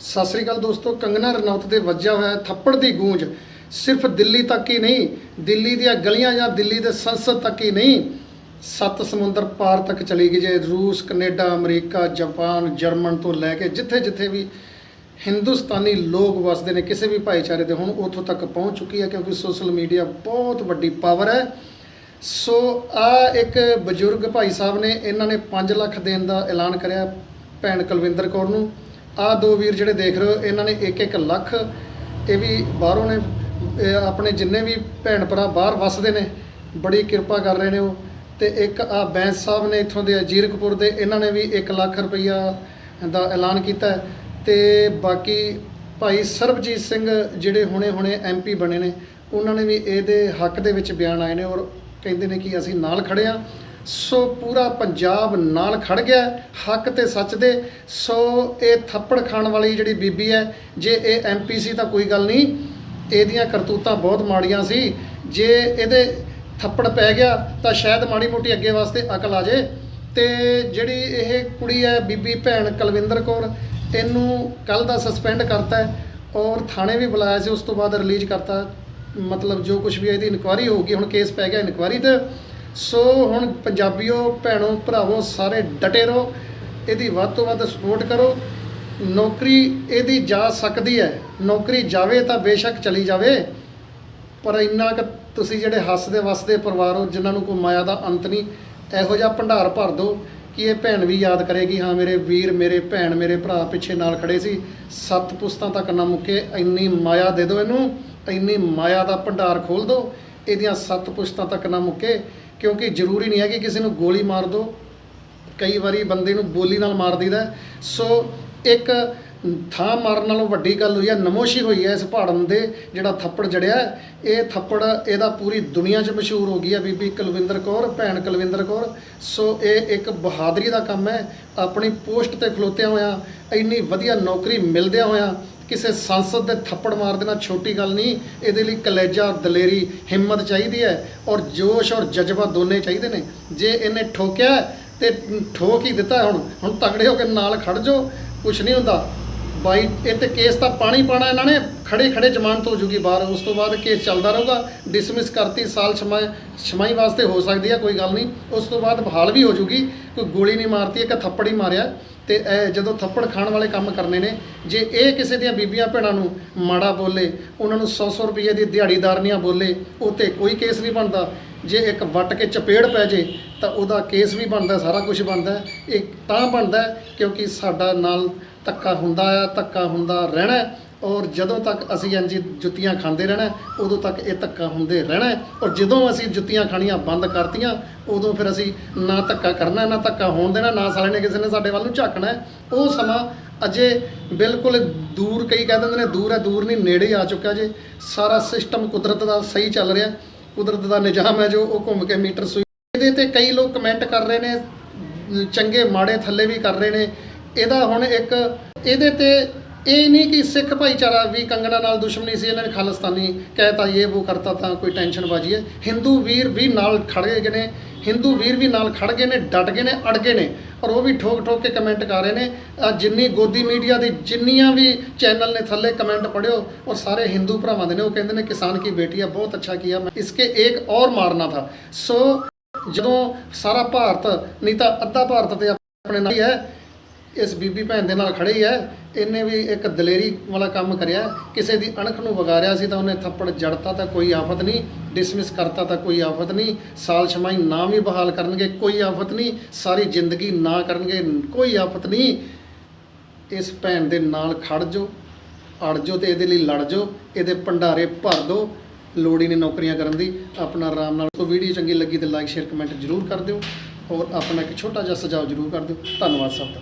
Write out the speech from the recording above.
ਸਤਿ ਸ੍ਰੀ ਅਕਾਲ ਦੋਸਤੋ, ਕੰਗਨਾ ਰਣੌਤ ਦੇ ਵੱਜਿਆ ਹੋਇਆ ਥੱਪੜ ਦੀ ਗੂੰਜ। ਸਿਰਫ ਦਿੱਲੀ ਤੱਕ ਹੀ ਨਹੀਂ, ਦਿੱਲੀ ਦੀਆਂ ਗਲੀਆਂ ਜਾਂ ਦਿੱਲੀ ਦੇ ਸੰਸਦ ਤੱਕ ਹੀ ਨਹੀਂ, ਸੱਤ ਸਮੁੰਦਰ ਪਾਰ ਤੱਕ ਚਲੀ ਗਈ ਜੇ ਰੂਸ, ਕੈਨੇਡਾ, ਅਮਰੀਕਾ, ਜਾਪਾਨ, ਜਰਮਨ ਤੋਂ ਲੈ ਕੇ ਜਿੱਥੇ ਜਿੱਥੇ ਵੀ ਹਿੰਦੁਸਤਾਨੀ ਲੋਕ ਵਸਦੇ ਨੇ, ਕਿਸੇ ਵੀ ਭਾਈਚਾਰੇ ਦੇ, ਹੁਣ ਉੱਥੋਂ ਤੱਕ ਪਹੁੰਚ ਚੁੱਕੀ ਹੈ ਕਿਉਂਕਿ ਸੋਸ਼ਲ ਮੀਡੀਆ ਬਹੁਤ ਵੱਡੀ ਪਾਵਰ ਹੈ। ਸੋ ਆ ਇੱਕ ਬਜ਼ੁਰਗ ਭਾਈ ਸਾਹਿਬ ਨੇ, ਇਹਨਾਂ ਨੇ 5 ਲੱਖ ਦੇਣ ਦਾ ਐਲਾਨ ਕਰਿਆ ਭੈਣ ਕੁਲਵਿੰਦਰ ਕੌਰ ਨੂੰ। ਆ ਦੋ ਵੀਰ ਜਿਹੜੇ ਦੇਖ ਰਹੇ ਹੋ, ਇਹਨਾਂ ਨੇ 1-1 ਲੱਖ, ਇਹ ਵੀ ਬਾਹਰੋਂ ਨੇ ਆਪਣੇ ਜਿੰਨੇ ਵੀ ਭੈਣ ਭਰਾ ਬਾਹਰ ਵਸਦੇ ਨੇ, ਬੜੀ ਕਿਰਪਾ ਕਰ ਰਹੇ ਨੇ ਉਹ। ਤੇ ਇੱਕ ਆ ਬੈਂਸ ਸਾਹਿਬ ਨੇ ਇੱਥੋਂ ਦੇ ਅਜੀਰਕਪੁਰ ਦੇ, ਇਹਨਾਂ ਨੇ ਵੀ 1 ਲੱਖ ਰੁਪਈਆ ਦਾ ਐਲਾਨ ਕੀਤਾ ਹੈ। ਤੇ ਬਾਕੀ ਭਾਈ ਸਰਬਜੀਤ ਸਿੰਘ ਜਿਹੜੇ ਹੁਣੇ-ਹੁਣੇ ਐਮਪੀ ਬਣੇ ਨੇ, ਉਹਨਾਂ ਨੇ ਵੀ ਇਹਦੇ ਹੱਕ ਦੇ ਵਿੱਚ ਬਿਆਨ ਆਏ ਨੇ ਔਰ ਕਹਿੰਦੇ ਨੇ ਕਿ ਅਸੀਂ ਨਾਲ ਖੜੇ ਆ ਸੋ ਪੂਰਾ ਪੰਜਾਬ ਨਾਲ ਖੜ ਗਿਆ ਹੱਕ ਤੇ ਸੱਚ ਦੇ। ਸੋ ਇਹ ਥੱਪੜ ਖਾਣ ਵਾਲੀ ਜਿਹੜੀ ਬੀਬੀ ਹੈ, ਜੇ ਇਹ ਐਮਪੀ ਸੀ ਤਾਂ ਕੋਈ ਗੱਲ ਨਹੀਂ। ਇਹਦੀਆਂ ਕਰਤੂਤਾਂ ਬਹੁਤ ਮਾੜੀਆਂ ਸੀ। ਜੇ ਇਹਦੇ ਥੱਪੜ ਪੈ ਗਿਆ, ਤਾਂ ਸ਼ਾਇਦ ਮਾੜੀ ਮੋਟੀ ਅੱਗੇ ਵਾਸਤੇ ਅਕਲ ਆ ਜੇ ਤੇ ਜਿਹੜੀ ਇਹ ਕੁੜੀ ਹੈ, ਬੀਬੀ ਭੈਣ ਕੁਲਵਿੰਦਰ ਕੌਰ, ਇਹਨੂੰ ਕੱਲ ਦਾ ਸਸਪੈਂਡ ਕਰਤਾ ਹੈ ਔਰ ਥਾਣੇ ਵੀ ਬੁਲਾਇਆ ਸੀ, ਉਸ ਤੋਂ ਬਾਅਦ ਰਿਲੀਜ਼ ਕਰਤਾ। ਮਤਲਬ ਜੋ ਕੁਝ ਵੀ ਹੈ, ਇਹਦੀ ਇਨਕੁਆਰੀ ਹੋਊਗੀ। ਹੁਣ ਕੇਸ ਪੈ ਗਿਆ ਇਨਕੁਆਰੀ ਤੇ। ਸੋ ਹੁਣ ਪੰਜਾਬੀਓ, ਭੈਣੋ, ਭਰਾਵੋ, ਸਾਰੇ ਡਟੇ ਰਹੋ, ਇਹਦੀ ਵੱਧ ਤੋਂ ਵੱਧ ਸਪੋਰਟ ਕਰੋ। ਨੌਕਰੀ ਇਹਦੀ ਜਾ ਸਕਦੀ ਹੈ। ਨੌਕਰੀ ਜਾਵੇ ਤਾਂ ਬੇਸ਼ੱਕ ਚਲੀ ਜਾਵੇ, ਪਰ ਇੰਨਾ ਕਿ ਤੁਸੀਂ ਜਿਹੜੇ ਹੱਸਦੇ ਵਸਦੇ ਪਰਿਵਾਰ ਹੋ, ਜਿਨ੍ਹਾਂ ਨੂੰ ਕੋਈ ਮਾਇਆ ਦਾ ਅੰਤ ਨਹੀਂ, ਇਹੋ ਜਿਹਾ ਭੰਡਾਰ ਭਰ ਦਿਓ ਕਿ ਇਹ ਭੈਣ ਵੀ ਯਾਦ ਕਰੇਗੀ, ਹਾਂ, ਮੇਰੇ ਵੀਰ, ਮੇਰੇ ਭੈਣ, ਮੇਰੇ ਭਰਾ ਪਿੱਛੇ ਨਾਲ ਖੜੇ ਸੀ, ਸੱਤ ਪੁਸਤਾਂ ਤੱਕ ਨਾ ਮੁੱਕੇ, ਇੰਨੀ ਮਾਇਆ ਦੇ ਦਿਓ ਇਹਨੂੰ, ਇੰਨੀ ਮਾਇਆ ਦਾ ਭੰਡਾਰ ਖੋਲ ਦਿਓ, ਇਹਦੀਆਂ ਸੱਤ ਪੁਸਤਾਂ ਤੱਕ ਨਾ ਮੁੱਕੇ। ਕਿਉਂਕਿ ਜ਼ਰੂਰੀ ਨਹੀਂ ਹੈ ਕਿ ਕਿਸੇ ਨੂੰ ਗੋਲੀ ਮਾਰ ਦਿਓ ਕਈ ਵਾਰੀ ਬੰਦੇ ਨੂੰ ਬੋਲੀ ਨਾਲ ਮਾਰ ਦਈਦਾ ਸੋ ਇੱਕ ਥਾਂ ਮਾਰਨ ਨਾਲੋਂ ਵੱਡੀ ਗੱਲ ਹੋਈ ਹੈ, ਨਮੋਸ਼ੀ ਹੋਈ ਹੈ ਇਸ ਪਹਾੜਨ ਦੇ ਜਿਹੜਾ ਥੱਪੜ ਜੜਿਆ ਇਹ ਥੱਪੜ ਇਹਦਾ ਪੂਰੀ ਦੁਨੀਆ 'ਚ ਮਸ਼ਹੂਰ ਹੋ ਗਈ ਹੈ ਬੀਬੀ ਕੁਲਵਿੰਦਰ ਕੌਰ, ਭੈਣ ਕੁਲਵਿੰਦਰ ਕੌਰ। ਸੋ ਇਹ ਇੱਕ ਬਹਾਦਰੀ ਦਾ ਕੰਮ ਹੈ। ਆਪਣੀ ਪੋਸਟ ਤੇ ਖਲੋਤਿਆਂ ਹੋਇਆਂ, ਇੰਨੀ ਵਧੀਆ ਨੌਕਰੀ ਮਿਲਦਿਆਂ ਹੋਇਆਂ ਕਿਸੇ ਸੰਸਦ ਦੇ ਥੱਪੜ ਮਾਰ ਦੇਣਾ ਛੋਟੀ ਗੱਲ ਨਹੀਂ ਇਹਦੇ ਲਈ ਕਲੇਜਾ ਦਲੇਰੀ ਹਿੰਮਤ ਚਾਹੀਦੀ ਹੈ ਔਰ ਜੋਸ਼ ਔਰ ਜਜ਼ਬਾ ਦੋਨੇ ਚਾਹੀਦੇ ਨੇ। ਜੇ ਇਹਨੇ ਠੋਕਿਆ ਹੈ, ਤੇ ਠੋਕ ਹੀ ਦਿੱਤਾ ਹੁਣ ਹੁਣ ਤਗੜੇ ਹੋ ਕੇ ਨਾਲ ਖੜ ਜਾਓ ਕੁਝ ਨਹੀਂ ਹੁੰਦਾ। ਬਾਈ ਇਹ ਤੇ ਕੇਸ ਤਾਂ ਪਾਣੀ ਪਾਣਾ ਇਹਨਾਂ ਨੇ ਖੜੇ ਖੜੇ ਜ਼ਮਾਨਤ ਹੋ ਜੂਗੀ ਬਾਹਰ ਉਸ ਤੋਂ ਬਾਅਦ ਕੇਸ ਚੱਲਦਾ ਰਹੂਗਾ ਡਿਸਮਿਸ ਕਰਤੀ ਸਾਲ ਛਮਾਈ ਛਮਾਈ ਵਾਸਤੇ ਹੋ ਸਕਦੀ ਹੈ ਕੋਈ ਗੱਲ ਨਹੀਂ। ਉਸ ਤੋਂ ਬਾਅਦ ਬਹਾਲ ਵੀ ਹੋ ਜੂਗੀ ਕੋਈ ਗੋਲੀ ਨਹੀਂ ਮਾਰਤੀ ਇੱਕ ਥੱਪੜ ਹੀ ਮਾਰਿਆ। ਤੇ ਇਹ ਜਦੋਂ ਥੱਪੜ ਖਾਣ ਵਾਲੇ ਕੰਮ ਕਰਨੇ ਨੇ, ਜੇ ਇਹ ਕਿਸੇ ਦੀਆਂ ਬੀਬੀਆਂ ਭੈਣਾਂ ਨੂੰ ਮਾੜਾ ਬੋਲੇ, ਉਹਨਾਂ ਨੂੰ 100-100 ਰੁਪਏ ਦੀ ਦਿਹਾੜੀਦਾਰਨੀਆਂ ਬੋਲੇ ਉਹ ਤੇ ਕੋਈ ਕੇਸ ਨਹੀਂ ਬਣਦਾ। ਜੇ ਇੱਕ ਵੱਟ ਕੇ ਚਪੇੜ ਪੈ ਜੇ, ਤਾਂ ਉਹਦਾ ਕੇਸ ਵੀ ਬਣਦਾ, ਸਾਰਾ ਕੁਝ ਬਣਦਾ। ਇਹ ਤਾਂ ਬਣਦਾ ਕਿਉਂਕਿ ਸਾਡਾ ਨਾਲ ਧੱਕਾ ਹੁੰਦਾ ਆ, ਧੱਕਾ ਹੁੰਦਾ ਰਹਿਣਾ ਔਰ ਜਦੋਂ ਤੱਕ ਅਸੀਂ ਇੰਝ ਜੁੱਤੀਆਂ ਖਾਂਦੇ ਰਹਿਣਾ, ਉਦੋਂ ਤੱਕ ਇਹ ਧੱਕਾ ਹੁੰਦੇ ਰਹਿਣਾ ਔਰ ਜਦੋਂ ਅਸੀਂ ਜੁੱਤੀਆਂ ਖਾਣੀਆਂ ਬੰਦ ਕਰਤੀਆਂ, ਉਦੋਂ ਫਿਰ ਅਸੀਂ ਨਾ ਧੱਕਾ ਕਰਨਾ, ਨਾ ਧੱਕਾ ਹੋਣ ਦੇਣਾ, ਨਾ ਸਾਲੇ ਨੇ ਕਿਸੇ ਨੇ ਸਾਡੇ ਵੱਲ ਨੂੰ ਝਾਕਣਾ ਉਹ ਸਮਾਂ ਅਜੇ ਬਿਲਕੁਲ ਦੂਰ, ਕਈ ਕਹਿ ਦਿੰਦੇ ਨੇ ਦੂਰ ਹੈ, ਦੂਰ ਨਹੀਂ, ਨੇੜੇ ਆ ਚੁੱਕਾ ਜੇ। ਸਾਰਾ ਸਿਸਟਮ ਕੁਦਰਤ ਦਾ ਸਹੀ ਚੱਲ ਰਿਹਾ ਕੁਦਰਤ ਦਾ ਨਿਜ਼ਾਮ ਹੈ ਜੋ ਉਹ ਘੁੰਮ ਕੇ ਮੀਟਰ ਸੂਈ ਇਹਦੇ ਤੇ ਕਈ ਲੋਕ ਕਮੈਂਟ ਕਰ ਰਹੇ ਨੇ, ਚੰਗੇ ਮਾੜੇ ਥੱਲੇ ਵੀ ਕਰ ਰਹੇ ਨੇ। ਇਹਦਾ ਹੁਣ ਇੱਕ ਇਹਦੇ ਤੇ ਇਹ ਨਹੀਂ ਕਿ ਸਿੱਖ ਭਾਈਚਾਰਾ ਵੀ ਕੰਗਣਾ ਨਾਲ ਦੁਸ਼ਮਣੀ ਸੀ, ਇਹਨਾਂ ਨੇ ਖਾਲਿਸਤਾਨੀ ਕਹਿਤਾ ਇਹ ਉਹ ਕਰਤਾ ਤਾਂ ਕੋਈ ਟੈਨਸ਼ਨ ਬਾਜੀ ਹੈ। ਹਿੰਦੂ ਵੀਰ ਵੀ ਨਾਲ ਖੜੇ ਗਏ ਨੇ, ਹਿੰਦੂ ਵੀਰ ਵੀ ਨਾਲ ਖੜ ਗਏ ਨੇ, ਡਟ ਗਏ ਨੇ, ਅੜ ਗਏ ਨੇ ਔਰ ਉਹ ਵੀ ਠੋਕ ਠੋਕ ਕੇ ਕਮੈਂਟ ਕਰ ਰਹੇ ਨੇ। ਜਿੰਨੀ ਗੋਦੀ ਮੀਡੀਆ ਦੀ ਜਿੰਨੀਆਂ ਵੀ ਚੈਨਲ ਨੇ ਥੱਲੇ ਕਮੈਂਟ ਪੜਿਓ ਔਰ ਸਾਰੇ ਹਿੰਦੂ ਭਰਾਵਾਂ ਦੇ ਨੇ, ਉਹ ਕਹਿੰਦੇ ਨੇ, ਕਿਸਾਨ ਕੀ ਬੇਟੀ ਹੈ ਬਹੁਤ ਅੱਛਾ ਕੀਆ, ਮੈਂ ਇਸਕੇ ਇੱਕ ਔਰ ਮਾਰਨਾ ਥਾ। ਸੋ ਜਦੋਂ ਸਾਰਾ ਭਾਰਤ, ਨਹੀਂ ਤਾਂ ਅੱਧਾ ਭਾਰਤ ਤੇ ਆਪਣੇ ਨਾਲ ਹੀ ਹੈ ਇਸ ਬੀਬੀ ਭੈਣ ਦੇ ਨਾਲ ਖੜੇ ਹੈ, ਇਹਨੇ ਵੀ ਇੱਕ ਦਲੇਰੀ ਵਾਲਾ ਕੰਮ ਕਰਿਆ। ਕਿਸੇ ਦੀ ਅਣਖ ਨੂੰ ਵਿਗਾੜਿਆ ਸੀ ਤਾਂ ਉਹਨੇ ਥੱਪੜ ਜੜਤਾ ਤਾਂ ਕੋਈ ਆਫਤ ਨਹੀਂ ਡਿਸਮਿਸ ਕਰਤਾ ਤਾਂ ਕੋਈ ਆਫਤ ਨਹੀਂ, ਸਾਲ ਛਮਾਈ ਨਾ ਵੀ ਬਹਾਲ ਕਰਨਗੇ, ਕੋਈ ਆਫਤ ਨਹੀਂ, ਸਾਰੀ ਜ਼ਿੰਦਗੀ ਨਾ ਕਰਨਗੇ, ਕੋਈ ਆਫਤ ਨਹੀਂ। ਇਸ ਭੈਣ ਦੇ ਨਾਲ ਖੜ ਜੋ, ਅੜ ਜੋ ਤੇ ਇਹਦੇ ਲਈ ਲੜ ਜੋ, ਇਹਦੇ ਭੰਡਾਰੇ ਭਰ ਦੋ ਲੋੜੀ ਨੇ ਨੌਕਰੀਆਂ ਕਰਨ ਦੀ। ਆਪਣਾ ਆਰਾਮ ਨਾਲ ਤੋਂ ਵੀਡੀਓ ਚੰਗੀ ਲੱਗੀ ਤੇ ਲਾਈਕ ਸ਼ੇਅਰ ਕਮੈਂਟ ਜ਼ਰੂਰ ਕਰ ਦਿਓ। ਔਰ ਆਪਣਾ ਇੱਕ ਛੋਟਾ ਜਿਹਾ ਸੁਝਾਅ ਜ਼ਰੂਰ ਕਰ ਦਿਓ। ਧੰਨਵਾਦ ਸਭ ਦਾ।